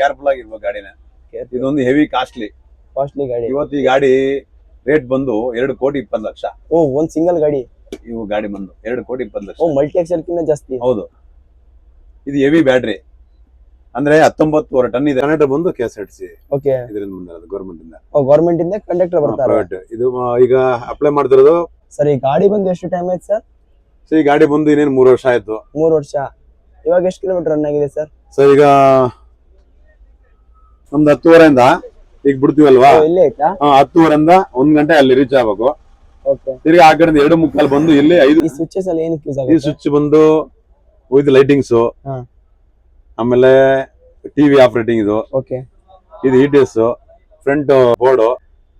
Careful ಆಗಿರ್ಬೇಕು ಗಾಡಿನ. ಇದೊಂದು ಹೆವಿ ಕಾಸ್ಟ್ಲಿ ಕಾಸ್ಟ್ಲಿ ಗಾಡಿ. ಇವತ್ತು ಈ ಗಾಡಿ ರೇಟ್ ಬಂದು ಎರಡು ಕೋಟಿ ಇಪ್ಪತ್ತು ಲಕ್ಷ. ಓ ಒಂದ್ ಸಿಂಗಲ್ ಗಾಡಿ. ಇವು ಗಾಡಿ ಬಂದು ಎರಡು ಕೋಟಿ ಇಪ್ಪತ್ತು ಲಕ್ಷ. ಓ ಮಲ್ಟಿ ಎಕ್ಸೆಲ್ ಕಿಂತ ಜಾಸ್ತಿ. ಹೌದು. ಇದು ಹೆವಿ ಬ್ಯಾಟ್ರಿ ಅಂದ್ರೆ ಹತ್ತೊಂಬತ್ತುವರೆ ಟನ್ ಇದೆ. ಕನ್ನಡ ಬಂದು K S R T C okay ಇದರಿಂದ ಬಂದಿರೋದು ಗೌರ್ಮೆಂಟ್ ಇಂದ ಗವರ್ಮೆಂಟ್ ಇಂದ ಕಂಡಕ್ಟರ್ ಬರ್ತಾರೆ. ಪ್ರೈವೇಟ್ ಇದು ಆ, ಈಗ ಅಪ್ಲೈ ಮಾಡ್ತಿರೋದು? ಸರಿ ಈ ಗಾಡಿ ಬಂದು ಎಷ್ಟು ಟೈಮ್ ಆಯ್ತು ಸರ್ ಸೊ ಈ ಗಾಡಿ ಬಂದು ಇನ್ನೇನು ಮೂರು ವರ್ಷ ಆಯ್ತು. ಮೂರು ವರ್ಷ. ಇವಾಗ ಎಷ್ಟು ಕಿಲೋಮೀಟರ್ ರನ್ ಆಗಿದೆ ಸರ್ ಸರ್ ಈಗ ನಮ್ದು ಹತ್ತುವರೆಯಿಂದ ಈಗ ಬಿಡ್ತೀವಲ್ವಾ? ಇಲ್ಲೇ ಆಯ್ತಾ? ಹತ್ತುವರೆಯಿಂದ ಒಂದ್ ಗಂಟೆ ಅಲ್ಲಿ ರೀಚ್ ಆಗ್ಬೇಕು. ಓಕೆ. ತಿರ್ಗಿ ಆ ಕಡೆ ಎರಡು ಮುಕ್ಕಾಲ್ ಬಂದು ಇಲ್ಲಿ ಐದು ಈ ಸ್ವಿಚಸ್ ಎಲ್ಲ ಏನಕ್ಕೆ ಯೂಸ್ ಈ ಆಗುತ್ತೆ? ಸ್ವಿಚ್ ಬಂದು ವಿತ್ ಲೈಟಿಂಗ್ಸ್ ಹಾ. ಆಮೇಲೆ ಟಿವಿ ಆಪರೇಟಿಂಗ್ ಇದು. ಓಕೆ. ಇದು ಇಟಿಎಸ್ ಫ್ರಂಟ್ ಬೋರ್ಡ್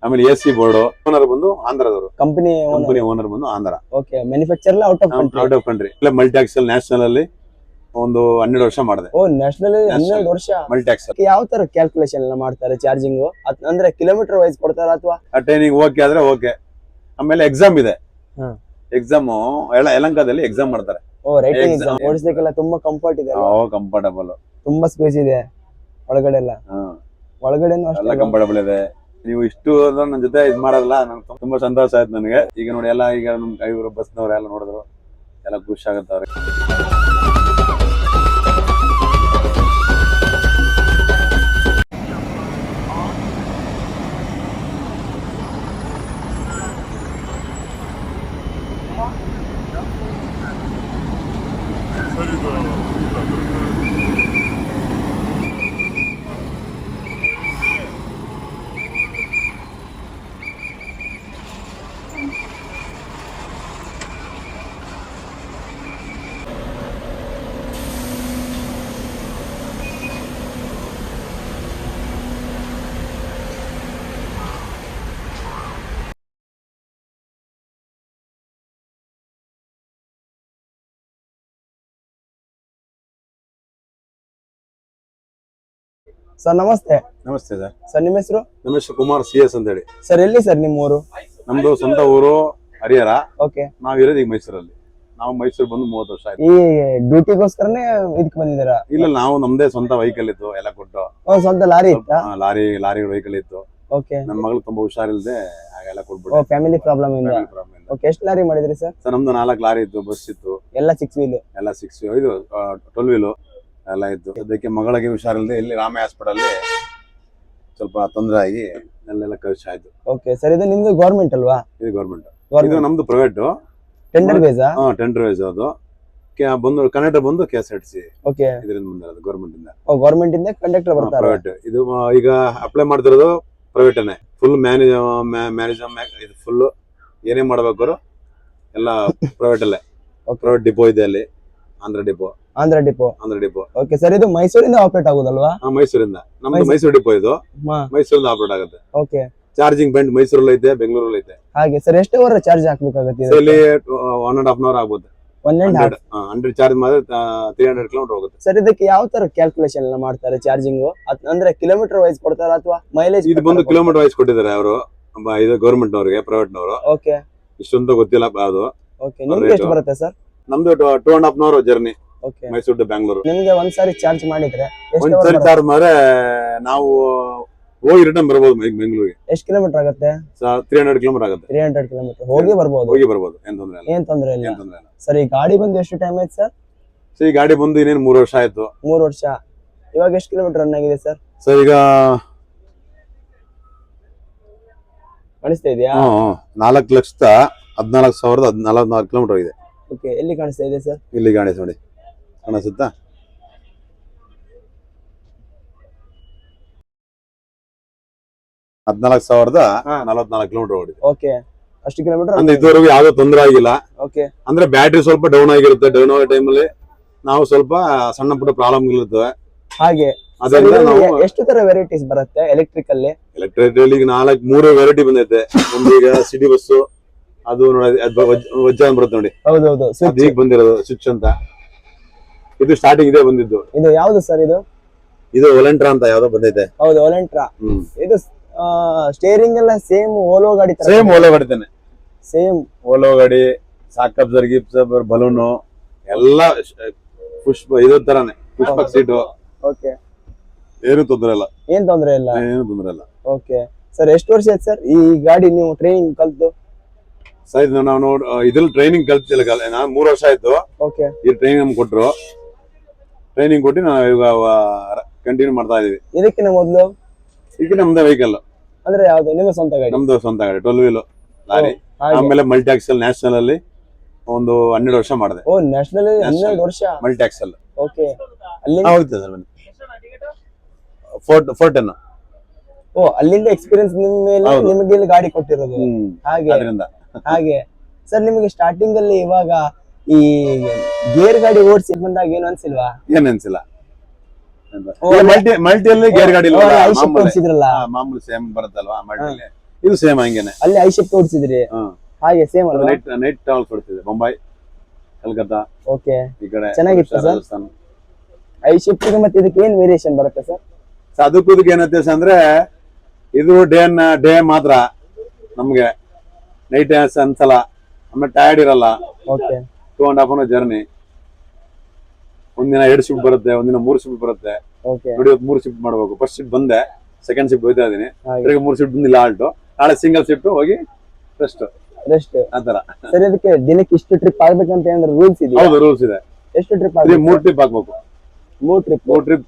ಆಮೇಲೆ ಎ ಸಿ ಬೋರ್ಡ್ ಓನರ್ ಬಂದು ಆಂಧ್ರದವರು. ಕಂಪನಿ ಕಂಪನಿ ಓನರ್ ಬಂದು Andhra. Okay manufacture out of country out of country ಇಲ್ಲ ಮಲ್ಟಿಆಕ್ಸಲ್ ನ್ಯಾಷನಲ್ ಅಲ್ಲಿ ಒಂದು ಹನ್ನೆರಡು ವರ್ಷ ಮಾಡಿದೆ. ಓ ನ್ಯಾಷನಲ್ ಹನ್ನೆರಡು ವರ್ಷ? ಮಲ್ಟಿಆಕ್ಸಲ್ ಯಾವ ತರ ಕ್ಯಾಲ್ಕುಲೇಷನ್ ಎಲ್ಲ ಮಾಡ್ತಾರೆ ಚಾರ್ಜಿಂಗ್ ಅಂದ್ರೆ ಕಿಲೋಮೀಟರ್ ವೈಸ್ ಕೊಡ್ತಾರ ಅಥವಾ? ಟ್ರೈನಿಂಗ್ ಓಕೆ ಆದ್ರೆ ಓಕೆ ಆಮೇಲೆ ಎಕ್ಸಾಮ್ ಇದೆ. ಎಕ್ಸಾಮ್ ಯಲಂಕದಲ್ಲಿ ಎಕ್ಸಾಮ್ ಮಾಡ್ತಾರೆ. ಓ ರೈಟಿಂಗ್ ಎಕ್ಸಾಮ್ ಓಡಿಸ್ಲಿಕ್ಕೆಲ್ಲ ತುಂಬಾ ಕಂಫರ್ಟ್ ಇದೆ ಅಲ್ವಾ? ಕಂಫರ್ಟಬಲ್ ತುಂಬಾ ಸ್ಪೇಸ್ ಇದೆ ಒಳಗಡೆ ಎಲ್ಲ ಒಳಗಡೆನೂ ಅಷ್ಟೇ ಕಂಫರ್ಟಬಲ್ ಇದೆ. ನೀವು ಇಷ್ಟು ನನ್ನ ಜೊತೆ ಇದು ಮಾಡಲ್ಲ ನಂಗೆ ತುಂಬಾ ಸಂತೋಷ ಆಯ್ತು ನನಗೆ. ಈಗ ನೋಡಿ ಎಲ್ಲ ಈಗ ನಮ್ ಐವರು ಬಸ್ನವ್ರು ಎಲ್ಲ ನೋಡಿದ್ರು. ಎಲ್ಲ ಖುಷಿ ಆಗುತ್ತೆ ಅವ್ರಿಗೆ. ಸರ್ ನಮಸ್ತೆ. ನಮಸ್ತೆ ಸರ್. ಸರ್ ನಿಮ್ಮ ಹೆಸರು? ರಮೇಶ್ ಕುಮಾರ್ ಸಿ ಎಸ್ ಅಂತ ಹೇಳಿ ಸರ್ ಎಲ್ಲಿ ಸರ್ ನಿಮ್ಮ ಊರು? ನಮ್ದು ಸ್ವಂತ ಊರು ಹರಿಹರ. ಓಕೆ. ನಾವಿರೋದು ಈಗ ಮೈಸೂರಲ್ಲಿ. ನಾವು ಮೈಸೂರು ಬಂದು ಮೂವತ್ತು ವರ್ಷ ಆಯ್ತು. ಈ ಡ್ಯೂಟಿಗೋಸ್ಕರನೇ ಇದಕ್ಕೆ ಬಂದಿದ್ದೀರಾ? ಇಲ್ಲ ನಾವು ನಮ್ದೇ ಸ್ವಂತ ವೆಹಿಕಲ್ ಇತ್ತು ಎಲ್ಲ ಕೊಟ್ಟು. ಓ ಸ್ವಂತ ಲಾರಿ ಇತ್ತಾ? ಲಾರಿ ಲಾರಿ ವೆಹಿಕಲ್ ಇತ್ತು. ಓಕೆ. ನಮ್ಮ ಮಗಳು ತುಂಬಾ ಹುಷಾರಿಲ್ಲದೆ ಹಾಗೆಲ್ಲ ಓ ಕೊಟ್ಬಿಟ್ಟು. ಫ್ಯಾಮಿಲಿ ಪ್ರಾಬ್ಲಮ್ ಇಂದ? ಓಕೆ ಎಷ್ಟು ಲಾರಿ ಮಾಡಿದ್ರಿ ಸರ್? ಸರ್ ನಮ್ದು ನಾಲ್ಕು ಲಾರಿ ಇತ್ತು ಬಸ್ ಇತ್ತು. ಎಲ್ಲ ಸಿಕ್ಸ್ ವೀಲ್ ಎಲ್ಲ ಸಿಕ್ಸ್ ಇದು ಟ್ವೆಲ್ ವೀಲು ಎಲ್ಲ ಇತ್ತು ಅದಕ್ಕೆ ಮಗಳಿಗೆ ಹುಷಾರಿಲ್ಲದೆ ಇಲ್ಲಿ ರಾಮಯ್ಯ ಹಾಸ್ಪಿಟಲ್ ಸ್ವಲ್ಪ ತೊಂದರೆ ಆಗಿ ಅಲ್ಲೆಲ್ಲ ಖರ್ಚು ಆಯ್ತು. ಓಕೆ ಸರ್ ಇದು ನಿಮ್ದು ಗೌರ್ಮೆಂಟ್ ಅಲ್ವಾ? ಇದು ಗೌರ್ಮೆಂಟ್ ಇದು ನಮ್ದು ಪ್ರೈವೇಟ್ ಟೆಂಡರ್ ಬೇಸಾ ಟೆಂಡರ್ ವೈಸ್ ಅದು. ಬಂದು ಕನ್ನಡ ಬಂದು K S R T C okay ಇದರಿಂದ ಬಂದಿರೋದು ಗೌರ್ಮೆಂಟ್ ಇಂದ. ಓ ಗೌರ್ಮೆಂಟ್ ಇಂದ ಕಂಡಕ್ಟರ್ ಬರ್ತಾರೆ. ಪ್ರೈವೇಟ್ ಇದು ಈಗ ಅಪ್ಲೈ ಮಾಡ್ತಿರೋದು ಪ್ರೈವೇಟ್ ಫುಲ್ ಮ್ಯಾನೇಜ್ ಮ್ಯಾನೇಜ್ ಇದು ಫುಲ್ ಏನೇ ಮಾಡ್ಬೇಕಾದ್ರು ಎಲ್ಲ ಪ್ರೈವೇಟ್ ಅಲ್ಲೇ. ಪ್ರೈವೇಟ್ ಡಿಪೋ ಇದೆ ಅಲ್ಲಿ Andhra depot Andhra depot. Andhra depot. Okay sir ಇದು ಮೈಸೂರಿಂದ ಆಪರೇಟ್ ಆಗೋದಲ್ವಾ? ಆ, ಮೈಸೂರಿಂದ. ನಮ್ದು ಮೈಸೂರು. ಡಿಪೋ ಇದು. ಹಾ. ಮೈಸೂರಿಂದ ಆಪರೇಟ್ ಆಗುತ್ತೆ. ಓಕೆ ಚಾರ್ಜಿಂಗ್ ಬೆಂಡ್ ಮೈಸೂರಲ್ಲಿ ಐತೆ ಬೆಂಗಳೂರಲ್ಲಿ ಐತೆ. ಹಾಗೆ ಸರ್ ಎಷ್ಟು ಅವರ್ ಚಾರ್ಜ್ ಹಾಕ್ಬೇಕಾಗತ್ತೆ ಇಲ್ಲಿ ಒನ್ ಅಂಡ್ ಹಾಫ್ ಅವರ್ ಆಗುತ್ತೆ one and half hundred hundred charge ಮಾಡಿದ್ರೆ ತ್ರೀ ಹಂಡ್ರೆಡ್ ಕಿಲೋಮೀಟರ್ ಹೋಗುತ್ತೆ. ಸರ್ ಇದಕ್ಕೆ ಯಾವ ತರ ಕ್ಯಾಲ್ಕುಲೇಷನ್ ಎಲ್ಲ ಮಾಡ್ತಾರೆ ಚಾರ್ಜಿಂಗ್ ಅಂದ್ರೆ ಕಿಲೋಮೀಟರ್ ವೈಸ್ ಕೊಡ್ತಾರ ಅಥವಾ ಮೈಲೇಜ್ ಇದು ಬಂದು ಕಿಲೋಮೀಟರ್ ವೈಸ್ ಕೊಟ್ಟಿದ್ದಾರೆ ಅವರು. ಇದು ಗೌರ್ಮೆಂಟ್ ನವರಿಗೆ ಪ್ರೈವೇಟ್ ನವರು ಓಕೆ ಇಷ್ಟೊಂದು ಗೊತ್ತಿಲ್ಲ ಅದು. ಓಕೆ ನಿಮ್ಗೆ ಎಷ್ಟು ಬರುತ್ತೆ ಸರ್ ನಮ್ದು two and half hour journey Mysuru to Bangalore ನಿಮ್ಗೆ ಒಂದ್ಸಾರಿ ಚಾರ್ಜ್ ಮಾಡಿದ್ರೆ ಎಷ್ಟು ಒಂದ್ hour ಸರಿ ಬರುತ್ತೆ? ಚಾರ್ಜ್ ಮಾಡಿದ್ರೆ ನಾವು ಹೋಗಿ ರಿಟರ್ನ್ ಬರ್ಬೋದು ಬೆಂಗಳೂರಿಗೆ ಎಷ್ಟು ಕಿಲೋಮೀಟರ್ ಆಗುತ್ತೆ? ತ್ರೀ ಹಂಡ್ರೆಡ್ ಕಿಲೋಮೀಟರ್ ಆಗುತ್ತೆ. ತ್ರೀ ಹಂಡ್ರೆಡ್ ಕಿಲೋಮೀಟರ್ ಹೋಗಿ ಬರ್ಬೋದು? ಹೋಗಿ ಬರ್ಬೋದು. ಏನ್ ತೊಂದ್ರೆ ಇಲ್ಲ. ಏನ್ ತೊಂದ್ರೆ ಇಲ್ಲ. ಏನ್ ತೊಂದ್ರೆ ಇಲ್ಲ. ಸರ್ ಈ ಗಾಡಿ ಬಂದು ಎಷ್ಟು ಟೈಮ್ ಆಯ್ತು ಸರ್? ಸೊ ಈ ಗಾಡಿ ಬಂದು ಇನ್ನೇನು ಮೂರು ವರ್ಷ ಆಯ್ತು. ಮೂರು ವರ್ಷ. ಇವಾಗ ಎಷ್ಟು ಕಿಲೋಮೀಟರ್ ರನ್ ಆಗಿದೆ ಸರ್? ಸರ್ ಈಗ ಕಾಣಿಸ್ತಾ ಇದೆಯಾ? ನಾಲ್ಕು ಲಕ್ಷದ ಹದಿನಾಲ್ಕು ಸಾವಿರದ ಹದಿನಾಲ್ಕು ನಾಲ್ಕು ಕಿಲೋಮೀಟರ್ ಇದೆ ಓಕೆ ಎಲ್ಲಿ ಕಾಣಿಸ್ತಾ ಇದೆ ಸರ್? ಇಲ್ಲಿ ಗಾಡಿ ನೋಡಿ. ಕಾಣಿಸುತ್ತಾ? ಹದಿನಾಲ್ಕು ಸಾವಿರದ ನಲವತ್ನಾಲ್ಕು ಕಿಲೋಮೀಟರ್ ಓಡಿದೆ. ಓಕೆ ಅಷ್ಟು ಕಿಲೋಮೀಟರ್ ಅಂದ್ರೆ ಇದುವರೆಗೂ ಯಾವ್ದೋ ತೊಂದರೆ ಆಗಿಲ್ಲ. ಓಕೆ ಅಂದ್ರೆ ಬ್ಯಾಟ್ರಿ ಸ್ವಲ್ಪ ಡೌನ್ ಆಗಿರುತ್ತೆ. ಡೌನ್ ಆಗೋ ಟೈಮಲ್ಲಿ ನಾವು ಸ್ವಲ್ಪ ಸಣ್ಣ ಪುಟ್ಟ ಪ್ರಾಬ್ಲಮ್ ಇರುತ್ತೆ ಹಾಗೆ. ಅದರಿಂದ ನಾವು ಎಷ್ಟು ತರ ವೆರೈಟೀಸ್ ಬರುತ್ತೆ ಎಲೆಕ್ಟ್ರಿಕ್ ಅಲ್ಲಿ? ಎಲೆಕ್ಟ್ರಿಕ್ ಈಗ ನಾಲ್ಕು ಮೂರು ವೆರೈಟಿ ಬಂದೈತೆ. ಒಂದು ಈಗ ಸಿಟಿ ಬಸ್ಸು ಅದು ನೋಡಿ ವಜ್ಜ ಬರುತ್ತೆ ನೋಡಿ. ಹೌದೌದು. ಈಗ ಬಂದಿರೋದು ಸ್ವಿಚ್ ಅಂತ. ಇದು ಸ್ಟಾರ್ಟಿಂಗ್ ಇದೆ ಬಂದಿದ್ದು. ಇದು ಯಾವ್ದು ಸರ್ ಇದು? ಇದು ಒಲೆಂಟ್ರಾ ಅಂತ ಯಾವ್ದೋ ಬಂದೈತೆ ಹೌದು ಒಲೆಂಟ್ರಾ ಇದು ಸ್ಟೇರಿಂಗ್ ಎಲ್ಲ ಸೇಮ್ ಓಲೋ ಗಾಡಿ ಸೇಮ್ ಓಲೋ ಗಾಡಿತಾನೆ ಸೇಮ್ ಓಲೋ ಗಾಡಿ ಸಾಕಬ್ಸರ್ ಗಿಪ್ಸರ್ ಬಲೂನು ಎಲ್ಲ ಪುಷ್ಪ ಇದು ತರಾನೆ ಪುಷ್ಪ ಸೀಟು ಓಕೆ ಏನು ತೊಂದರೆ ಇಲ್ಲ. ಏನ್ ತೊಂದ್ರೆ ಇಲ್ಲ? ಏನು ತೊಂದರೆ ಇಲ್ಲ. ಓಕೆ ಸರ್ ಎಷ್ಟು ವರ್ಷ ಆಯ್ತು ಸರ್ ಈ ಗಾಡಿ ನೀವು ಟ್ರೈನಿಂಗ್ ಕಲ್ತು? ಸರ್ ಇದು ನಾವು ನೋಡ್ ಇದ್ರಲ್ಲಿ ಟ್ರೈನಿಂಗ್ ಕಲ್ತಿಲ್ಲ ಕಲ್- ನಾನು ಮೂರು ವರ್ಷ ಆಯ್ತು. ಓಕೆ ಈ ಟ್ರೈನಿಂಗ್ ನಮ್ಗೆ ಕೊಟ್ರು. ಟ್ರೈನಿಂಗ್ ಕೊಟ್ಟು ನಾವು ಇವಾಗ ಕಂಟಿನ್ಯೂ ಮಾಡ್ತಾ ಇದೀವಿ. ಇದಕ್ಕಿಂತ ಮೊದಲು? ಈಗ ನಮ್ದೇ ವೆಹಿಕಲ್ ಅಂದ್ರೆ ಯಾವ್ದು? ನಿಮ್ಮ ಸ್ವಂತ ಗಾಡಿ? ನಮ್ದು ಸ್ವಂತ ಗಾಡಿ ಟ್ವೆಲ್ ವೀಲ್ ಲಾರಿ. ಆಮೇಲೆ ಮಲ್ಟಿ ಆಕ್ಸಲ್ ನ್ಯಾಷನಲ್ ಅಲ್ಲಿ ಒಂದು ಹನ್ನೆರಡು ವರ್ಷ ಮಾಡಿದೆ. ಓ ನ್ಯಾಷನಲ್ ಹನ್ನೆರಡು ವರ್ಷ? Multi axle okay. ಅಲ್ಲಿ? ಹೋಗ್ತದೆ ಸರ್ ಬನ್ನಿ. ಫೋರ್ಟ್ ಫೋರ್ ಟೆನ್ ಓ ಅಲ್ಲಿಂದ ಎಕ್ಸ್ಪೀರಿಯನ್ಸ್ ನಿಮ್ಮ ಮೇಲೆ ನಿಮಗೆ ಇಲ್ಲಿ ಗಾಡಿ ಕೊಟ್ಟಿರೋದು. ಹಾಗೆ. ಹಾಗೆ. ಸರ್ ನಿಮಗೆ ಸ್ಟಾರ್ಟಿಂಗ್ ಅಲ್ಲಿ ಇವಾಗ ಈ ಗೇರ್ ಗಾಡಿ ಓಡಿಸಿ ಬಂದಾಗ ಏನು ಅನ್ಸಿಲ್ವಾ? ಏನ್ ಅನ್ಸಿಲ್ಲ. ಮಲ್ಟಿ ಮಲ್ಟಿಯಲ್ಲಿ ಗೇರ್ ಗಾಡಿ ಓಡಿಸಿದ್ರಲ್ಲ? ಮಾಮೂಲಿ ಸೇಮ್ ಬರುತ್ತಲ್ವಾ ಮಲ್ಟಿಲಿ ಇದು ಸೇಮ್ ಹಂಗೇನೆ. ಅಲ್ಲಿ ಐ ಶಿಫ್ಟ್ ಓಡಿಸಿದ್ರಿ ಹಾಗೆ ಸೇಮ್ ಅಲ್ಲ ನೈಟ್ ನೈಟ್ ಟ್ರಾವೆಲ್ಸ್ ಕೊಡ್ತಿದೆ ಮುಂಬೈ ಕಲ್ಕತ್ತಾ ಓಕೆ ಈ ಕಡೆ ಚೆನ್ನಾಗಿತ್ತು ಸರ್? ಐ ಶಿಫ್ಟ್ ಮತ್ತೆ ಇದಕ್ಕೆ ಏನ್ ವೇರಿಯೇಷನ್ ಬರುತ್ತೆ ಸರ್? ಅದಕ್ಕೂ ಇದಕ್ಕೆ ಏನ್ ವ್ಯತ್ಯಾಸ ಅಂದ್ರೆ ಇದು ಡೇ ಡೇ ಮಾತ್ರ ನಮ್ಗೆ. ನೈಟ್ ಅನ್ಸಲ್ಲ. ಆಮೇಲೆ ಟಯರ್ಡ್ ಇರಲ್ಲ. Okay two and half an journey ಒಂದಿನ ಎರಡು ಶಿಫ್ಟ್ ಬರುತ್ತೆ ಒಂದಿನ ಮೂರು ಶಿಫ್ಟ್ ಬರುತ್ತೆ. ಓಕೆ ನೋಡಿ ಇವತ್ತು ಮೂರು ಶಿಫ್ಟ್ ಮಾಡಬೇಕು. ಫಸ್ಟ್ ಶಿಫ್ಟ್ ಬಂದೆ ಸೆಕೆಂಡ್ ಶಿಫ್ಟ್ ಹೋಯ್ತಾ ಇದೀನಿ ತಿರ್ಗಿ ಮೂರು ಶಿಫ್ಟ್ ಬಂದಿಲ್ಲ ಆಲ್ಟು ನಾಳೆ ಸಿಂಗಲ್ ಶಿಫ್ಟ್ ಹೋಗಿ ರೆಸ್ಟ್ ರೆಸ್ಟ್ ಆತರ ಸರಿ ಅದಕ್ಕೆ ದಿನಕ್ಕೆ ಇಷ್ಟು ಟ್ರಿಪ್ ಆಗ್ಬೇಕಂತ ಏನಾದ್ರು ರೂಲ್ಸ್ ಇದೆಯಾ? ಹೌದು ರೂಲ್ಸ್ ಇದೆ. ಎಷ್ಟು ಟ್ರಿಪ್ ಆಗ್ಬೇಕು? ಮೂರ್ ಟ್ರಿಪ್ ಆಗ್ಬೇಕು. ಮೂರು ಟ್ರಿಪ್ ಮೂರು trip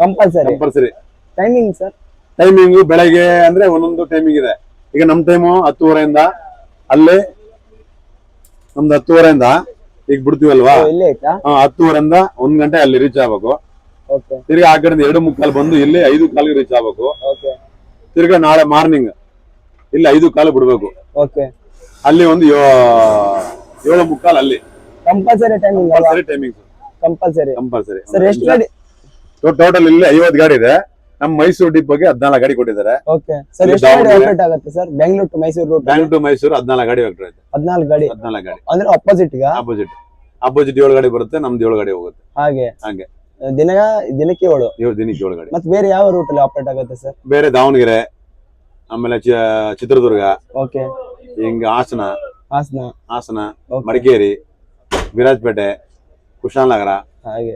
compulsory compulsory timing sir timing ಬೆಳಗ್ಗೆ ಅಂದ್ರೆ ಒಂದೊಂದು ಟೈಮಿಂಗ್ ಇದೆ. ಈಗ ನಮ್ ಟೈಮು ಹತ್ತುವರೆಯಿಂದ ಅಲ್ಲಿ ನಮ್ದು ಹತ್ತುವರೆಯಿಂದ ಈಗ ಬಿಡ್ತೀವಲ್ವಾ? ಇಲ್ಲೇ ಆಯ್ತಾ? ಆ, ಹತ್ತುವರೆಯಿಂದ ಒಂದ್ ಗಂಟೆ ಅಲ್ಲಿ ರೀಚ್ ಆಗ್ಬೇಕು. ತಿರ್ಗಿ ಆ ಕಡೆ ಎರಡು ಮುಕ್ಕಾಲು ಬಂದು ಇಲ್ಲಿ ಐದು ಕಾಲಿಗೆ ರೀಚ್ ಆಗ್ಬೇಕು. ಓಕೆ. ತಿರ್ಗಾ ನಾಳೆ ಮಾರ್ನಿಂಗ್ ಇಲ್ಲಿ ಐದು ಕಾಲು ಬಿಡ್ಬೇಕು. ಓಕೆ. ಅಲ್ಲಿ ಒಂದು ಏಳು ಮುಕ್ಕಾಲು ಅಲ್ಲಿ. Compulsory timing compulsory timing compulsory compulsory total ಇಲ್ಲಿ ಐವತ್ತು ಗಾಡಿ ಇದೆ. ನಮ್ಮ ಮೈಸೂರು ಬಗ್ಗೆ ಹದಿನಾಲ್ಕು ಗಾಡಿ ಕೊಟ್ಟಿದ್ದಾರೆ. ಓಕೆ ಸರ್ ಇಲ್ಲಿ ಎಷ್ಟು ಗಾಡಿ ದಾವಣಗೆರೆ. ಆಪರೇಟ್ ಆಗುತ್ತೆ sir Bengaluru to Mysuru route Bangalore to Mysuru ಹದಿನಾಲ್ಕು ಗಾಡಿ ಹೋಗ್ತಾ ಇದೆ ಹದಿನಾಲ್ಕು ಗಾಡಿ. ಹದಿನಾಲ್ಕು ಗಾಡಿ. ಅಂದ್ರೆ ಅಪೋಸಿಟ್ ಗ? ಆಪೋಸಿಟ್ ಆಪೋಸಿಟ್ ಏಳು ಗಾಡಿ ಬರುತ್ತೆ ನಮ್ದು ಏಳು ಗಾಡಿ ಹೋಗುತ್ತೆ. ಹಾಗೆ. ಹಾಗೆ. ದಿನ ದಿನಕ್ಕೆ ಏಳು? ಏಳು ದಿನಕ್ಕೆ ಏಳು ಗಾಡಿ. ಮತ್ತೆ ಬೇರೆ ಯಾವ ರೂಟ್ ಅಲ್ಲಿ ಆಪರೇಟ್ ಆಗುತ್ತೆ ಸರ್ ಬೇರೆ ದಾವಣಗೆರೆ ಆಮೇಲೆ ಚ- ಚಿತ್ರದುರ್ಗ ಓಕೆ ಹಿಂಗ ಹಾಸನ ಹಾಸನ. ಹಾಸನ Okay. ಮಡಿಕೇರಿ ವಿರಾಜಪೇಟೆ ಕುಶಾಲನಗರ ಹಾಗೆ.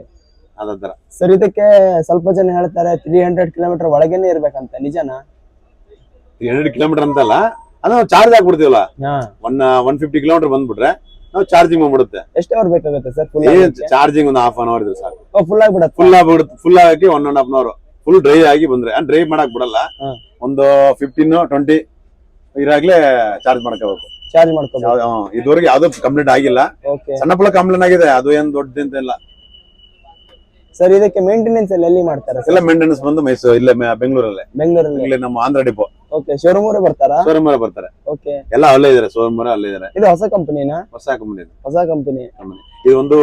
ಅದಂತರ ಸರ್ ಇದಕ್ಕೆ ಸ್ವಲ್ಪ ಜನ ಹೇಳ್ತಾರೆ ತ್ರೀ ಹಂಡ್ರೆಡ್ ಕಿಲೋಮೀಟರ್ ಒಳಗೇನೆ ಇರ್ಬೇಕಂತ ನಿಜನಾ? ಹಂಡ್ರೆಡ್ ಕಿಲೋಮೀಟರ್ ಅಂತಲ್ಲ ಅದು ನಾವು ಚಾರ್ಜ್ ಹಾಕ್ಬಿಡ್ತೀವಲ್ಲ? ಒನ್ ಒನ್ ಫಿಫ್ಟಿ ಕಿಲೋಮೀಟರ್ ಬಂದ್ಬಿಟ್ರೆ ನಾವು ಚಾರ್ಜಿಂಗ್ ಮಾಡ್ಬಿಡುತ್ತೆ. ಎಷ್ಟು ಅವರ್ ಬೇಕಾಗುತ್ತೆ ಸರ್ ಫುಲ್ ಚಾರ್ಜಿಂಗ್ ಒಂದು ಹಾಫ್ ಅನ್ ಅವರ್ ಇದ್ರೆ ಸಾಕು. ಫುಲ್ ಆಗ್ಬಿಡತ್ತೆ? ಫುಲ್ ಆಗ್ಬಿಡುತ್ತೆ ಫುಲ್ ಆಗಿ one and half hour full dry ಆಗಿ ಬಂದ್ರೆ ಡ್ರೈ ಮಾಡಕ್ ಬಿಡಲ್ಲ. ಒಂದು ಫಿಫ್ಟೀನ್ ಟ್ವೆಂಟಿ ಇರಾಗ್ಲೇ ಚಾರ್ಜ್ ಮಾಡ್ಕೋಬೇಕು. ಚಾರ್ಜ್ ಮಾಡ್ಕೋಬೇಕು ಇದುವರೆಗೆ ಯಾವ್ದು ಕಂಪ್ಲೀಟ್ ಆಗಿಲ್ಲ. ಸಣ್ಣ ಪುಳ ಕಂಪ್ಲೇಂಟ್ ಆಗಿದೆ ಅದು ಏನ್ ದೊಡ್ಡದಂತ ಇಲ್ಲ. ಸರ್ ಇದಕ್ಕೆ ಮೇಂಟೆನೆನ್ಸ್ ಎಲ್ಲ ಎಲ್ಲಿ ಮಾಡ್ತಾರೆ ಎಲ್ಲ ಮೇಂಟೆನೆನ್ಸ್ ಬಂದು ಮೈಸೂರು ಇಲ್ಲ ಮೆ- ಬೆಂಗಳೂರಲ್ಲೇ. ಬೆಂಗಳೂರಲ್ಲಿ? ಇಲ್ಲಿ ನಮ್ಮ ಆಂಧ್ರ ಡಿಪೋ ಓಕೆ ಶೋರೂಮ್ ಬರ್ತಾರಾ? ಶೋರೂಮ್ ಬರ್ತಾರೆ. ಓಕೆ ಎಲ್ಲ ಅಲ್ಲೇ ಇದಾರೆ ಶೋರೂಮ್ ಅಲ್ಲೇ ಇದಾರೆ. ಇದು ಹೊಸ ಕಂಪನಿನಾ ಹೊಸ ಕಂಪನಿ ಹೊಸ ಕಂಪನಿ ಕಂಪನಿ ಇದು ಒಂದು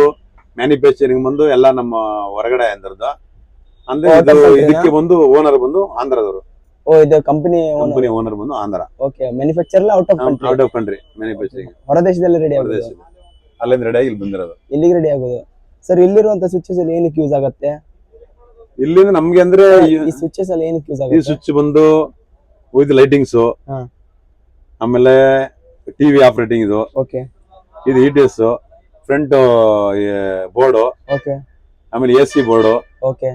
ಮ್ಯಾನುಫ್ಯಾಕ್ಚರಿಂಗ್ ಬಂದು ಎಲ್ಲ ನಮ್ಮ ಹೊರಗಡೆ ಅಂದ್ರದ್ದು. ಅಂದ್ರೆ ಓ, ಇದು outer ಇದಕ್ಕೆ ಬಂದು ಓನರ್ ಬಂದು ಆಂಧ್ರದವರು. ಓ ಇದು ಕಂಪನಿ ಕಂಪನಿ ಓನರ್ ಬಂದು ಆಂಧ್ರ. ಓಕೆ ಮ್ಯಾನುಫ್ಯಾಕ್ಚರ್ ಅಲ್ಲಿ out of country out of country manufacturing ಹೊರದೇಶದಲ್ಲಿ ready ಆಗೋದು. ಅಲ್ಲಿಂದ ರೆಡಿ ಆಗಿ ಇಲ್ಲಿ ಬಂದಿರೋದು. ಇಲ್ಲಿಗೆ ರೆಡಿ ಆಗೋದು. ಸರ್ ಇಲ್ಲಿರುವಂತ ಸ್ವಿಚಸ್ ಅಲ್ಲಿ ಏನಕ್ಕೆ ಯೂಸ್ ಆಗುತ್ತೆ? ಇಲ್ಲಿಂದ ನಮ್ಗೆ ಅಂದ್ರೆ ಈ- ಸ್ವಿಚಸ್ ಅಲ್ಲಿ ಏನಕ್ಕೆ ಯೂಸ್ ಈ ಆಗುತ್ತೆ? ಸ್ವಿಚ್ ಬಂದು ವಿತ್ ಲೈಟಿಂಗ್ಸ್ ಹಾ. ಆಮೇಲೆ ಟಿವಿ ಆಪರೇಟಿಂಗ್ ಇದು. ಓಕೆ ಇದು E T S front board okay ಆಮೇಲೆ ಎ ಸಿ ಬೋರ್ಡು ಓಕೆ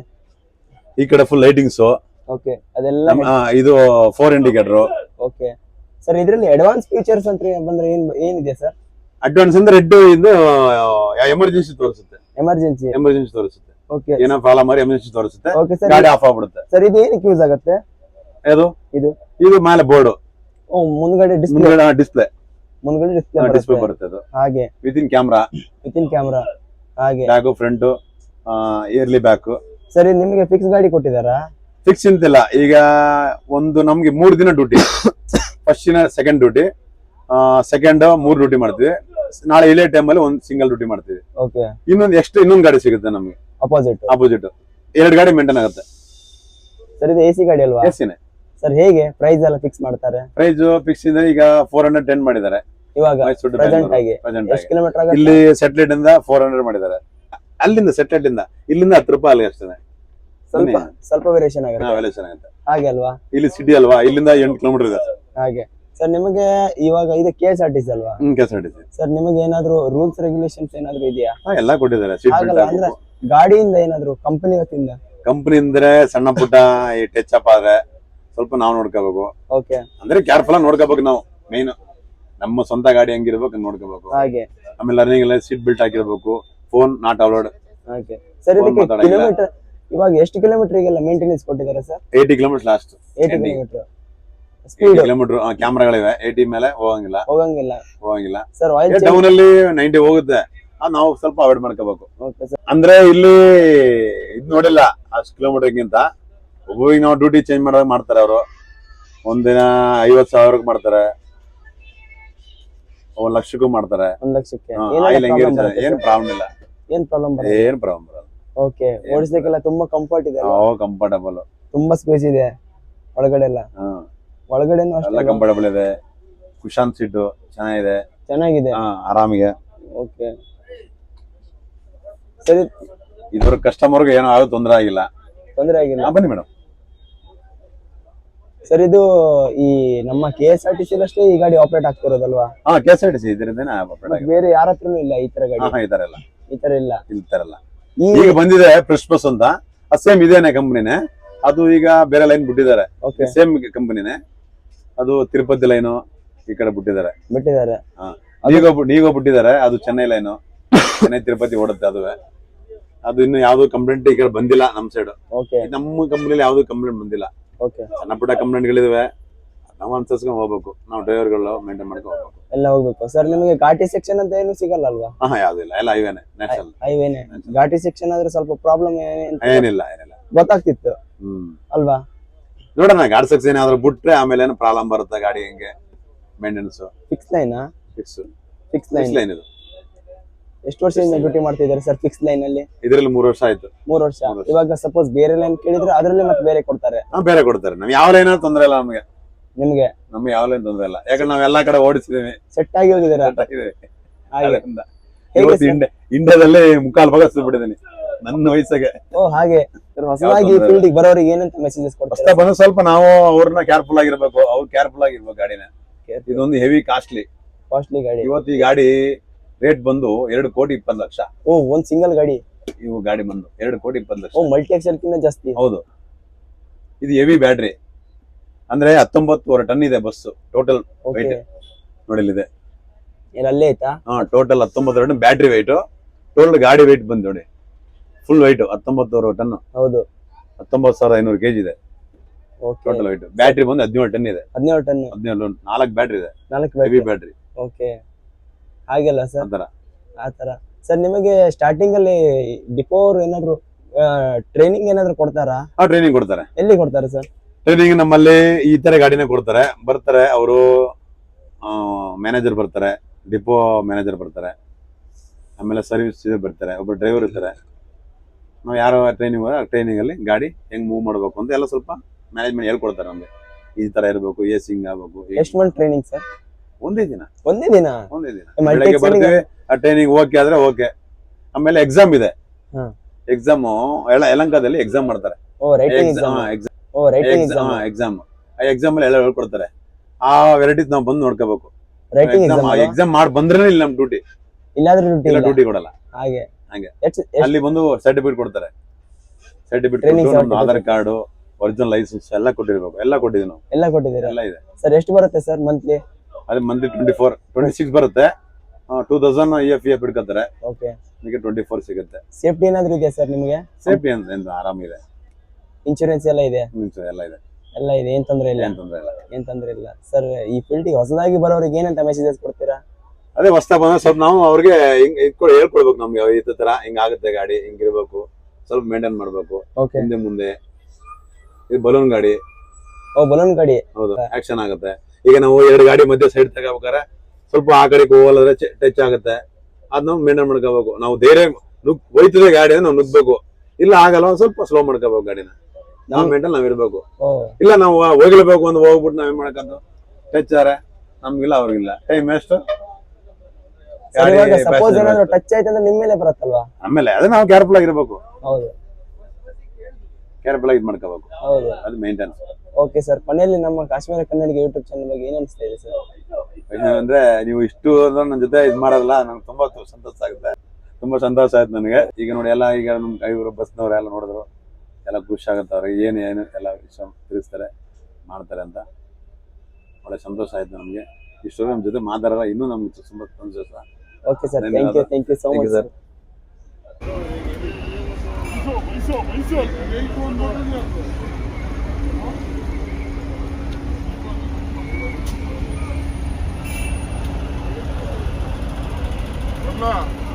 ಈ ಕಡೆ ಫುಲ್ ಲೈಟಿಂಗ್ಸ್ ಓಕೆ ಅದೆಲ್ಲ ಇದು ಫೋರ್ ಇಂಡಿಕೇಟರ್ ಓಕೆ ಸರ್ ಇದರಲ್ಲಿ ಅಡ್ವಾನ್ಸ್ ಫೀಚರ್ಸ್ ಅಂತ ಬಂದ್ರೆ ಏನ್ ಏನಿದೆ ಸರ್ ಅಡ್ವಾನ್ಸ್ ಅಂದ್ರೆ ರೆಡ್ ಇದು ಎಮರ್ಜೆನ್ಸಿ ತೋರಿಸುತ್ತೆ. ಎಮರ್ಜೆನ್ಸಿ ಎಮರ್ಜೆನ್ಸಿ ತೋರಿಸುತ್ತೆ. ಓಕೆ ಏನೋ ಪ್ರಾಬ್ಲಮ್ ಮಾಡಿ ಎಮರ್ಜೆನ್ಸಿ ತೋರಿಸುತ್ತೆ. Okay sir. ಗಾಡಿ ಆಫ್ ಆಗ್ಬಿಡುತ್ತೆ. ಸರ್ ಇದು ಏನಕ್ಕೆ ಯೂಸ್ ಆಗುತ್ತೆ? ಅದು ಇದು. ಇದು ಮೇಲೆ ಬೋರ್ಡ್ ಓ ಮುಂದ್ಗಡೆ ಡಿಸ್ಪ್ಲೇ ಡಿಸ್ಪ್ಲೇ ಮುಂದ್ಗಡೆ ಡಿಸ್ಪ್ಲೇ ಡಿಸ್ಪ್ಲೇ ಬರುತ್ತೆ. ಅದು. ಹಾಗೆ. With in camera camera camera ಹಾಗೆ ಬ್ಯಾಕ್ ಫ್ರಂಟ್ ಇಯರ್ಲಿ ಬ್ಯಾಕ್ ಸರಿ ನಿಮಗೆ ಫಿಕ್ಸ್ ಗಾಡಿ ಕೊಟ್ಟಿದಾರಾ ಫಿಕ್ಸ್ ಇಂತಿಲ್ಲ ಈಗ ಒಂದು ನಮಗೆ ಮೂರು ದಿನ ಡ್ಯೂಟಿ ಫಸ್ಟ್ ದಿನ ಸೆಕೆಂಡ್ ಡ್ಯೂಟಿ ಸೆಕೆಂಡ್ ಮೂರ್ ಡ್ಯೂಟಿ ಮಾಡ್ತೀವಿ. ನಾಳೆ ಇಲ್ಲೇ ಟೈಮ್ ಅಲ್ಲಿ ಒಂದು ಸಿಂಗಲ್ ಡ್ಯೂಟಿ ಮಾಡ್ತೀವಿ. ಓಕೆ ಇನ್ನೊಂದು ಎಷ್ಟು ಇನ್ನೊಂದು ಗಾಡಿ ಸಿಗುತ್ತೆ ನಮ್ಗೆ. ಅಪೋಸಿಟ್ ಅಪೋಸಿಟ್ ಎರಡು ಗಾಡಿ ಮೇಂಟೈನ್ ಆಗುತ್ತೆ. ಸರ್ ಇದು ಎಸಿ ಗಾಡಿ ಅಲ್ವಾ? ಎಸಿನೇ ಸರ್ ಹೇಗೆ ಪ್ರೈಸ್ ಎಲ್ಲ ಫಿಕ್ಸ್ ಮಾಡ್ತಾರೆ? ಪ್ರೈಸ್ ಫಿಕ್ಸ್ ಇದೆ ಈಗ ಫೋರ್ ಹಂಡ್ರೆಡ್ ಟೆನ್ ಮಾಡಿದ್ದಾರೆ. ಇವಾಗ ಪ್ರೆಸೆಂಟ್ ಆಗಿ. ಎಷ್ಟು ಕಿಲೋಮೀಟರ್ ಆಗುತ್ತೆ? ಇಲ್ಲಿ ಸೆಟ್ಲೈಟ್ ಇಂದ ಫೋರ್ ಹಂಡ್ರೆಡ್ ಮಾಡಿದ್ದಾರೆ. ಅಲ್ಲಿಂದ ಸೆಟ್ಲೈಟ್ ಇಂದ ಇಲ್ಲಿಂದ ಹತ್ತು ರೂಪಾಯಿ ಅಲ್ಲಿ ಅಷ್ಟೇ. ಸ್ವಲ್ಪ ಸ್ವಲ್ಪ ವೇರಿಯೇಷನ್ ಆಗುತ್ತೆ. ಚೆನ್ನಾಗುತ್ತೆ ಹಾಗೆ ಅಲ್ವಾ? ಇಲ್ಲಿ ಸಿಟಿ ಅಲ್ವಾ? ಇಲ್ಲಿಂದ ಎಂಟು ಕಿಲೋಮೀಟರ್ ಇದೆ. ಹಾಗೆ. ಸರ್ ನಿಮಗೆ ಇವಾಗ ಇದು K S R T C ಅಲ್ವಾ? ಕೆಲಸ ಸಿ ಸರ್ ನಿಮಗೆ ಏನಾದ್ರು ರೂಲ್ಸ್ ರೆಗ್ಯುಲೇಷನ್ಸ್ ಏನಾದ್ರು ಇದೆಯಾ? ಹಾ, ಎಲ್ಲ ಕೊಟ್ಟಿದ್ದಾರೆ. ಆಗಲ್ಲ ಅಂದ್ರೆ ಗಾಡಿಯಿಂದ ಏನಾದ್ರು ಕಂಪನಿ ವತಿಯಿಂದ? ಕಂಪನಿ ಅಂದ್ರೆ ಸಣ್ಣ ಪುಟ್ಟ ಈ ಟಚ್ ಅಪ್ ಆದ್ರೆ ಸ್ವಲ್ಪ ನಾವು ನೋಡ್ಕೋಬೇಕು. ಓಕೆ ಅಂದ್ರೆ ಕೇರ್ಫುಲ್ ಆಗಿ ನೋಡ್ಕೋಬೇಕು ನಾವು ಮೇನ್ ನಮ್ಮ ಸ್ವಂತ ಗಾಡಿ ಹೆಂಗಿರ್ಬೇಕು ಹಂಗ್ ನೋಡ್ಕೋಬೇಕು. ಹಾಗೆ. ಆಮೇಲೆ ಲರ್ನಿಂಗ್ ಎಲ್ಲ seat belt ಹಾಕಿರ್ಬೇಕು phone not allowed okay sir ಇದಕ್ಕೆ ಮಾತಾಡಂಗಿಲ್ಲ. ಕಿಲೋಮೀಟರ್ ಇವಾಗ ಎಷ್ಟು ಕಿಲೋಮೀಟರ್ಗೆಲ್ಲ ಮೇಂಟೆನೆನ್ಸ್ ಕೊಟ್ಟಿದ್ದಾರೆ sir eighty kilometre last eighty. Kilometre speed kilometre ಕ್ಯಾಮ್ರಾಗಳಿವೆ eighty ಮೇಲೆ ಹೋಗಂಗಿಲ್ಲ. ಹೋಗಂಗಿಲ್ಲ. ಹೋಗಂಗಿಲ್ಲ. ಸರ್ ಟೌನ್ ಅಲ್ಲಿ ನೈಂಟಿ ಹೋಗುತ್ತೆ. ನಾವು ಸ್ವಲ್ಪ ಅವಾಯ್ಡ್ ಮಾಡ್ಕೋಬೇಕು. ಅಂದ್ರೆ ಇಲ್ಲಿ ಇದ್ ನೋಡಿಲ್ಲ ಅಷ್ಟು ಕಿಲೋಮೀಟರ್ಗಿಂತ ಒಬ್ಬರಿಗೆ ನಾವು ಡ್ಯೂಟಿ ಚೇಂಜ್ ಮಾಡಿದಾಗ ಮಾಡ್ತಾರೆ ಅವರು. ಒಂದಿನ ಐವತ್ ಸಾವಿರಕ್ಕೆ ಮಾಡ್ತಾರೆ. ಒಂದ್ ಲಕ್ಷಕ್ಕೂ ಮಾಡ್ತಾರೆ. ಒಂದ್ ಲಕ್ಷಕ್ಕೆ. ಆಯಿಲ್ ಏನ್ ಪ್ರಾಬ್ಲಮ್ ಇಲ್ಲ. ಏನ್ ಪ್ರಾಬ್ಲಮ್ ಏನ್ ಪ್ರಾಬ್ಲಮ್ ಬರಲ್ಲ. ಓಕೆ ಓಡಿಸ್ಲಿಕ್ಕೆಲ್ಲ ತುಂಬಾ ಕಂಫರ್ಟ್ ಇದೆ ಕಂಫರ್ಟಬಲ್ ತುಂಬಾ ಸ್ಪೇಸ್ ಇದೆ ಒಳಗಡೆ ಎಲ್ಲ ಒಳಗಡೆನೂ ಎಲ್ಲ ಅಷ್ಟೇ ಕಂಫರ್ಟಬಲ್ ಇದೆ ಕುಶಾನ್ ಸೀಟು ಚೆನ್ನಾಗಿದೆ. ಚೆನ್ನಾಗಿದೆ. ಹಾ, ಆರಾಮಿಗೆ. ಓಕೆ. ಸರಿ. ಇದ್ರ ಕಸ್ಟಮರ್ಗೆ ಏನೋ ಆಗ ತೊಂದರೆ ಆಗಿಲ್ಲ. ತೊಂದರೆ ಆಗಿಲ್ಲ. ಹಾ, ಬನ್ನಿ ಮೇಡಮ್ ಸರ್ ಇದು ಈ ನಮ್ಮ K S R T C ಅಷ್ಟೇ ಈ ಗಾಡಿ ಆಪರೇಟ್ ಆಗ್ತಿರೋದಲ್ವಾ ಹಾ K S R T C ಇದರಿಂದನೇ ಮತ್ತ್ ಬೇರೆ ಯಾರ ಹತ್ರನೂ ಇಲ್ಲ ಈ ತರ ಗಾಡಿ. ಈ ತರ ಎಲ್ಲ ಈ ತರ ಇಲ್ಲ. ಈ ತರ ಎಲ್ಲ ಈ ಈಗ ಬಂದಿದೆ ಫ್ರೆಶ್ ಬಸ್ ಅಂತ. ಅದು ಸೇಮ್ ಇದೇನೆ ಕಂಪನಿನೇ ಅದು ಈಗ ಬೇರೆ ಲೈನ್ ಬಿಟ್ಟಿದ್ದಾರೆ. ಓಕೆ ಸೇಮ್ ಕಂಪನಿನೇ ಅದು ತಿರುಪತಿ ಲೈನು ಈ ಕಡೆ ಬಿಟ್ಟಿದ್ದಾರೆ. ಬಿಟ್ಟಿದ್ದಾರೆ. ನೀಗೋ ಬಿಟ್ಟಿದ್ದಾರೆ ಅದು ಚೆನ್ನೈ ಲೈನು ಚೆನ್ನೈ ತಿರುಪತಿ ಓಡುತ್ತೆ ಅದುವೆ. ಅದು ಇನ್ನು ಯಾವ್ದು ಕಂಪ್ಲೇಂಟ್ ಈ ಕಡೆ ಬಂದಿಲ್ಲ ನಮ್ ಸೈಡ್ ಓಕೆ ನಮ್ಮ ಕಂಪ್ನಿಲಿ ಯಾವ್ದು ಕಂಪ್ಲೇಂಟ್ ಬಂದಿಲ್ಲ. ಓಕೆ ಸಣ್ಣ ಪುಟ್ಟ ಕಂಪ್ಲೇಂಟ್ಗಳಿದಾವೆ ನಾವು ಅನ್ಸರ್ಸ್ಕೊಂಡ್ ಹೋಗ್ಬೇಕು. ನಾವು ಡ್ರೈವರ್ಗಳು ಮೇಂಟೈನ್ ಮಾಡ್ಕೊಂಡು ಹೋಗ್ಬೇಕು. ಎಲ್ಲ ಹೋಗ್ಬೇಕು. ಸರ್ ನಿಮಗೆ ಘಾಟಿ ಸೆಕ್ಷನ್ ಅಂತ ಏನು ಸಿಗಲ್ಲ ಅಲ್ವಾ? ಹಾ ಯಾವ್ದಿಲ್ಲ ಎಲ್ಲ ಇವೇನೆ ನ್ಯಾಷನಲ್ ಹೈವೇನೆ ಘಾಟಿ ಸೆಕ್ಷನ್ ಆದ್ರೆ ಸ್ವಲ್ಪ ಪ್ರಾಬ್ಲಮ್ ಏನಿಲ್ಲ ಏನಿಲ್ಲ. ಗೊತ್ತಾಗ್ತಿತ್ತು. ಹ್ಮ್. ಅಲ್ವಾ? ನೋಡೋಣ ಗಾಡಿ ಸಕ್ಸ್ ಏನಾದ್ರು ಬಿಟ್ರೆ ಆಮೇಲೆ ಏನು ಪ್ರಾಬ್ಲಮ್ ಬರುತ್ತೆ ಗಾಡಿ ಹೆಂಗೆ? Maintenance fix line fix fix line line ಇದು. ಎಷ್ಟು ವರ್ಷದಿಂದ ಡ್ಯೂಟಿ ಮಾಡ್ತಿದ್ದಾರೆ ಸರ್ ಫಿಕ್ಸ್ ಲೈನ್ ಅಲ್ಲಿ? ಇದರಲ್ಲಿ ಮೂರು ವರ್ಷ ಆಯ್ತು. ಮೂರು ವರ್ಷ. ಇವಾಗ ಸಪೋಸ್ ಬೇರೆ ಲೈನ್ ಕೇಳಿದ್ರೆ ಅದರಲ್ಲಿ ಮತ್ತೆ ಬೇರೆ ಕೊಡ್ತಾರೆ. ಹಾ ಬೇರೆ ಕೊಡ್ತಾರೆ. ನಮ್ಗೆ ಯಾವ ಲೈನ್ ತೊಂದ್ರೆ ಇಲ್ಲ ನಮಗೆ. ನಿಮ್ಗೆ? ನಮ್ಗೆ ಯಾವ ಲೈನ್ ತೊಂದ್ರೆ ಇಲ್ಲ. ಯಾಕಂದ್ರೆ ನಾವ್ ಎಲ್ಲಾ ಕಡೆ ಓಡಿಸಿದೀವಿ. ಸೆಟ್ ಆಗಿ ಹೋಗಿದ್ದೀರಾ? ಇಂಡಿಯಾದಲ್ಲಿ ಮುಕ್ಕಾಲು ಭಾಗ ಬಿಟ್ಟಿದ್ದೀನಿ. ನನ್ನ ವಯಸ್ಸಿಗೆ. ಓ ಹಾಗೆ. ಹೊಸದಾಗಿ ಫೀಲ್ಡ್ ಬರೋರಿಗೆ ಏನಂತ ಮೆಸೇಜಸ್ ಕೊಡ್ತಾರೆ? ಕೊಡ್ತಾರೆ ಬಂದು ಸ್ವಲ್ಪ ನಾವು ಅವ್ರನ್ನ ಕೇರ್ಫುಲ್ ಆಗಿರ್ಬೇಕು. ಅವ್ರು ಕೇರ್ಫುಲ್ ಆಗಿರ್ಬೇಕು ಗಾಡಿನ. ಇದೊಂದು ಹೆವಿ ಕಾಸ್ಟ್ಲಿ ಕಾಸ್ಟ್ಲಿ ಗಾಡಿ. ಇವತ್ತು ಈ ಗಾಡಿ ರೇಟ್ ಬಂದು ಎರಡು ಕೋಟಿ ಇಪ್ಪತ್ತು ಲಕ್ಷ. ಓ ಒಂದ್ ಸಿಂಗಲ್ ಗಾಡಿ. ಇವು ಗಾಡಿ ಬಂದು ಎರಡು ಕೋಟಿ ಇಪ್ಪತ್ತು ಲಕ್ಷ. ಓ ಮಲ್ಟಿ ಎಕ್ಸೆಲ್ಕಿಂತ ಜಾಸ್ತಿ. ಹೌದು. ಇದು ಹೆವಿ ಬ್ಯಾಟ್ರಿ ಅಂದ್ರೆ ಹತ್ತೊಂಬತ್ತುವರೆ ಟನ್ ಇದೆ ಬಸ್ ಟೋಟಲ್ ವೈಟ್ ನೋಡಿಲಿದೆ. ಅಲ್ಲೇ ಐತಾ? ಹಾ ಟೋಟಲ್ ಹತ್ತೊಂಬತ್ತು ಟನ್ ಬ್ಯಾಟ್ರಿ ವೈಟ್ ಟೋಟಲ್ ಗಾಡಿ ವೈಟ್ ಬಂದು ನೋಡಿ. ಫುಲ್ ವೈಟ್ ಹತ್ತೊಂಬತ್ತುವರೆ ಟನ್ ಹೌದು. ಹತ್ತೊಂಬತ್ತು ಸಾವಿರದ ಐನೂರು ಕೆಜಿ ಇದೆ. ಓಕೆ ಟೋಟಲ್ ವೈಟ್ ಬ್ಯಾಟ್ರಿ ಬಂದು ಹದಿನೇಳು ಟನ್ ಇದೆ. ಹದಿನೇಳು ಟನ್ ಹದಿನೇಳು ನಾಲ್ಕು ಬ್ಯಾಟ್ರಿ ಇದೆ. ನಾಲ್ಕು ಹೆವಿ ಬ್ಯಾಟ್ರಿ ಬ್ಯಾಟ್ರಿ ಓಕೆ ಹಾಗೆಲ್ಲ ಸರ್ ಆತರ ಆತರ ತರ ಸರ್ ನಿಮಗೆ ಸ್ಟಾರ್ಟಿಂಗ್ ಅಲ್ಲಿ ಡಿಪೋ ಅವ್ರು ಏನಾದ್ರು ಟ್ರೈನಿಂಗ್ ಏನಾದ್ರು ಕೊಡ್ತಾರಾ? ಆ ಟ್ರೈನಿಂಗ್ ಕೊಡ್ತಾರೆ. ಎಲ್ಲಿ ಕೊಡ್ತಾರೆ ಸರ್ ಟ್ರೈನಿಂಗ್ ನಮ್ಮಲ್ಲಿ ಈ ತರ ಗಾಡಿನೇ ಕೊಡ್ತಾರೆ. ಬರ್ತಾರೆ ಅವರು ಮ್ಯಾನೇಜರ್ ಬರ್ತಾರೆ ಡಿಪೋ ಮ್ಯಾನೇಜರ್ ಬರ್ತಾರೆ. ಆಮೇಲೆ ಸರ್ವಿಸ್ ಬರ್ತಾರೆ. ಒಬ್ಬರು ಡ್ರೈವರ್ ಇರ್ತಾರೆ. ನಾವು ಯಾರು ಟ್ರೈನಿಂಗ್ ಟ್ರೈನಿಂಗ್ ಅಲ್ಲಿ ಗಾಡಿ ಹೆಂಗ್ ಮೂವ್ ಮಾಡಬೇಕು ಅಂತ ಎಲ್ಲ ಸ್ವಲ್ಪ ಮ್ಯಾನೇಜ್ಮೆಂಟ್ ಹೇಳ್ಕೊಡ್ತಾರೆ ನಮ್ಗೆ. ಈ ತರ ಇರಬೇಕು ಎ ಸಿಂಗ್ ಆಗಬೇಕು ಎಷ್ಟು ಮಂತ್ ಟ್ರೈನಿಂಗ್ ಸರ್ ಒಂದೇ ದಿನ. ಒಂದೇ ದಿನ? ಒಂದೇ ದಿನ. ಬೆಳಗ್ಗೆ ಬರ್ತೀವಿ ಆ ಟ್ರೈನಿಂಗ್ ಓಕೆ ಆದ್ರೆ ಓಕೆ ಆಮೇಲೆ ಎಕ್ಸಾಮ್ ಇದೆ. ಎಕ್ಸಾಮು ಎಕ್ಸಾಮ್ ಯಲಂಕಾದಲ್ಲಿ ಎಕ್ಸಾಮ್ ಮಾಡ್ತಾರೆ. ಎಕ್ಸಾಮ್ ಎಕ್ಸಾಮ್ ಆ ಎಕ್ಸಾಮ್ ಅಲ್ಲಿ ಎಲ್ಲ ಹೇಳ್ಕೊಡ್ತಾರೆ. ಆ ವೆರೈಟೀಸ್ ನಾವು ಬಂದು ನೋಡ್ಕೋಬೇಕು. ಎಕ್ಸಾಮ್ ಮಾಡಿ ಬಂದ್ರೆ ಇಲ್ಲಿ ನಮ್ ಡ್ಯೂಟಿ ಇಲ್ಲಾದ್ರೆ ಇಲ್ಲ ಇಲ್ಲ. ಡ್ಯೂಟಿ ಕೊಡಲ್ಲ. ಹಾಗೆ. ಹಂಗೆ. ಅಲ್ಲಿ ಬಂದು ಸರ್ಟಿಫಿಕೇಟ್ ಕೊಡ್ತಾರೆ. Certificate Aadhaar card original licence ಎಲ್ಲ ಕೊಟ್ಟಿರ್ಬೇಕು. ಎಲ್ಲ ಕೊಟ್ಟಿದ್ದೀವಿ ನಾವು. ಎಲ್ಲ ಕೊಟ್ಟಿದ್ದೀರಿ? ಎಲ್ಲ ಇದೆ. ಸರ್ ಎಷ್ಟು ಬರುತ್ತೆ ಸರ್ ಮಂತ್ಲಿ ಅದೇ monthly twenty four twenty six ಬರುತ್ತೆ two thousand E F F ಇಟ್ಕೊತಾರೆ okay ನಿಮಗೆ ಟ್ವೆಂಟಿ ಫೋರ್ ಸಿಗುತ್ತೆ. ಸೇಫ್ಟಿ ಏನಾದ್ರು ಇದೆಯಾ ಸರ್ ನಿಮಗೆ? ಸೇಫ್ಟಿ ಅಂತ ಏನು ಆರಾಮಿದೆ. ಇನ್ಶೂರೆನ್ಸ್ ಎಲ್ಲ ಇದೆ ಎಲ್ಲ ಇದೆ. ಎಲ್ಲ ಇದೆ ಏನ್ ತೊಂದ್ರೆ ಇಲ್ಲ. ಏನ್ ತೊಂದ್ರೆ ಇಲ್ಲ. ಏನ್ ತೊಂದ್ರೆ ಇಲ್ಲ. ಸರ್ ಈ ಫೀಲ್ಡಿಗೆ ಹೊಸದಾಗಿ ಬರೋರಿಗೆ ಏನಂತ ಮೆಸೇಜಸ್ ಕೊಡ್ತೀರಾ? ಅದೇ ಹೊಸ್ತಾ ಬಂದ ಸ್ವಲ್ಪ ನಾವು ಅವ್ರಿಗೆ ಹಿಂಗ್ ಇಟ್ಕೊಂಡು ಹೇಳ್ಕೊಳ್ಬೇಕು ನಮ್ಗೆ ಈ ತರ ಹಿಂಗಾಗುತ್ತೆ ಗಾಡಿ ಹಿಂಗಿರ್ಬೇಕು ಸ್ವಲ್ಪ ಮೇಂಟೈನ್ ಮಾಡ್ಬೇಕು. ಓಕೆ ಹಿಂದೆ ಮುಂದೆ. ಇದು ಬಲೂನ್ ಗಾಡಿ. ಓ ಬಲೂನ್ ಗಾಡಿ. ಹೌದು ಆಕ್ಷನ್ ಆಗುತ್ತೆ. ಈಗ ನಾವು ಎರಡು ಗಾಡಿ ಮಧ್ಯೆ ಸೈಡ್ ತಗೋಬೇಕಾರೆ ಸ್ವಲ್ಪ ಆ ಕಡೆ ಹೋಗಲ್ಲಾದ್ರೆ ಟಚ್ ಆಗುತ್ತೆ. ಅದ್ ನಾವು ಮೇಂಟೈನ್ ಮಾಡ್ಕೋಬೇಕು. ನಾವು ಧೈರ್ಯ ನುಗ್ ಹೋಯ್ತದೆ ಗಾಡಿ ನಾವು ನುಗ್ಬೇಕು ಇಲ್ಲ ಆಗಲ್ಲ ಸ್ವಲ್ಪ ಸ್ಲೋ ಮಾಡ್ಕೋಬೇಕು ಗಾಡಿನ. ನಾವು ಮೇಂಟೈನ್ ನಾವ್ ಇರ್ಬೇಕು. ಇಲ್ಲ ನಾವು ಹೋಗ್ಲೇಬೇಕು ಅಂತ ಹೋಗ್ಬಿಟ್ಟು ನಾವೇನ್ ಮಾಡ್ಕೊಂಡು ಟಚ್ ಆರೆ ನಮ್ಗಿಲ್ಲ ಅವ್ರಿಗಿಲ್ಲ. ಟೈಮ್ ಎಷ್ಟು? ಸಪೋಸ್ ಏನಾದ್ರು ಟಚ್ ಆಯ್ತು ಅಂದ್ರೆ ನಿಮ್ಮ ಮೇಲೆ ಬರತ್ತಲ್ವಾ? ಆಮೇಲೆ ಅದೇ ನಾವು ಕೇರ್ಫುಲ್ ಆಗಿರ್ಬೇಕು. ಹೌದು. ಕೇರ್ಫುಲ್ ಆಗಿ ಮಾಡ್ಕೋಬೇಕು. ಹೌದು. ಅದು ಮೇಂಟೆನೆನ್ಸ್ ಓಕೆ ಸರ್ ಕೊನೆಯಲ್ಲಿ ನಮ್ಮ ಕಾಶ್ಮೀರ ಕನ್ನಡಿಗೆ ಯೂಟ್ಯೂಬ್ ಚಾನಲ್ ಬಗ್ಗೆ ಏನ್ ಅನಿಸ್ತಾ ಇದೆ ಸರ್ ಅಂದ್ರೆ ನೀವು ಇಷ್ಟು ನನ್ನ ಜೊತೆ ಇದು ಮಾಡೋದಲ್ಲ ನಂಗೆ ತುಂಬಾ ಸಂತೋಷ ಆಗುತ್ತೆ. ತುಂಬಾ ಸಂತೋಷ ಆಯ್ತು ನನಗೆ. ಈಗ ನೋಡಿ ಎಲ್ಲ ಈಗ ನಮ್ಮ ಇವರು ಬಸ್ನವ್ರು ಎಲ್ಲ ನೋಡಿದ್ರು. ಎಲ್ಲ ಖುಷಿ ಆಗುತ್ತೆ ಅವ್ರಿಗೆ. ಏನು ಏನು ಎಲ್ಲ ವಿಷಯ ತಿಳಿಸ್ತಾರೆ ಮಾಡ್ತಾರೆ ಅಂತ. ಒಳ್ಳೆ ಸಂತೋಷ ಆಯ್ತು ನಮಗೆ. ಇಷ್ಟೊಂದು ನಮ್ಮ ಜೊತೆ ಮಾತಾಡಲ್ಲ ಇನ್ನೂ ನಮ್ಗೆ ತುಂಬ ಸಂತೋಷ. Okay sir thank you, thank you so much, sir Yeah.